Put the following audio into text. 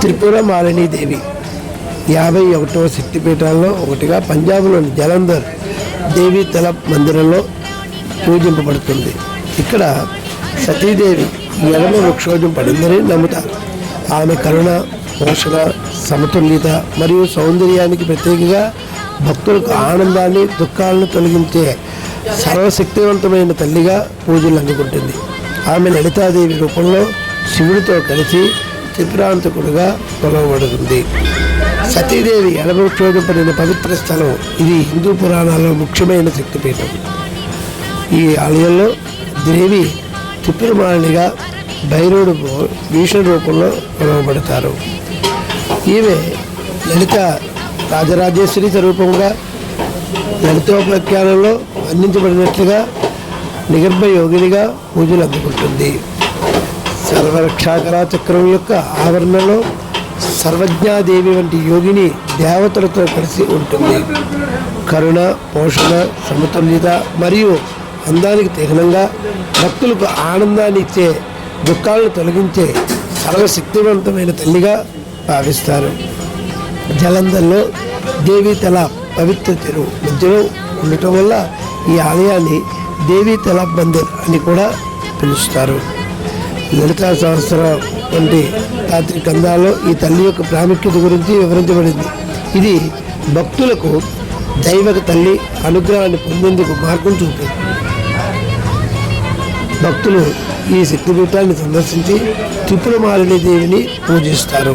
త్రిపుర మాలినీదేవి యాభై ఒకటవ శక్తిపీఠాల్లో ఒకటిగా పంజాబ్లోని జలంధర్ దేవి తల మందిరంలో పూజింపబడుతుంది. ఇక్కడ సతీదేవి ఎడమ వృక్షోజం పడిందని నమ్ముతారు. ఆమె కరుణ పోషణ సమతుల్యత మరియు సౌందర్యానికి ప్రత్యేకంగా భక్తులకు ఆనందాన్ని దుఃఖాలను తొలగించే సర్వశక్తివంతమైన తల్లిగా పూజలు అందుకుంటుంది. ఆమె లలితాదేవి రూపంలో శివుడితో కలిసి త్రిపురాంతకుడుగా కొలవబడుతుంది సతీదేవి ఎడమక్షోజపడిన పవిత్ర స్థలం. ఇది హిందూ పురాణాల్లో ముఖ్యమైన శక్తిపీఠం. ఈ ఆలయంలో దేవి త్రిపురమాలినిగా భైరవుడు భీషణ రూపంలో కొలవబడతారు ఈమె లలిత రాజరాజేశ్వరి స్వరూపంగా లలితోపాఖ్యానంలో అందించబడినట్లుగా నిగర్భ యోగినిగా పూజలు అందుకుంటుంది. సర్వరక్షాకర చక్రం యొక్క ఆవరణలో సర్వజ్ఞాదేవి వంటి యోగిని దేవతలతో కలిసి ఉంటుంది. కరుణ పోషణ సమతుల్యత మరియు అందానికి చిహ్నంగా భక్తులకు ఆనందాన్ని ఇచ్చే దుఃఖాలను తొలగించే సర్వశక్తివంతమైన తల్లిగా భావిస్తారు. జలంధర్లో దేవీ తల పవిత్ర చెరువు మధ్యలో ఉండటం వల్ల ఈ ఆలయాన్ని దేవీ తల మందిర్ అని కూడా పిలుస్తారు. లలితా సంవత్సరం వంటి రాత్రి కందాల్లో ఈ తల్లి యొక్క ప్రాముఖ్యత గురించి వివరించబడింది. ఇది భక్తులకు దైవక తల్లి అనుగ్రహాన్ని పొందేందుకు మార్గం చూపింది భక్తులు ఈ శక్తిపీఠాన్ని సందర్శించి త్రిపురమాలిని దేవిని పూజిస్తారు.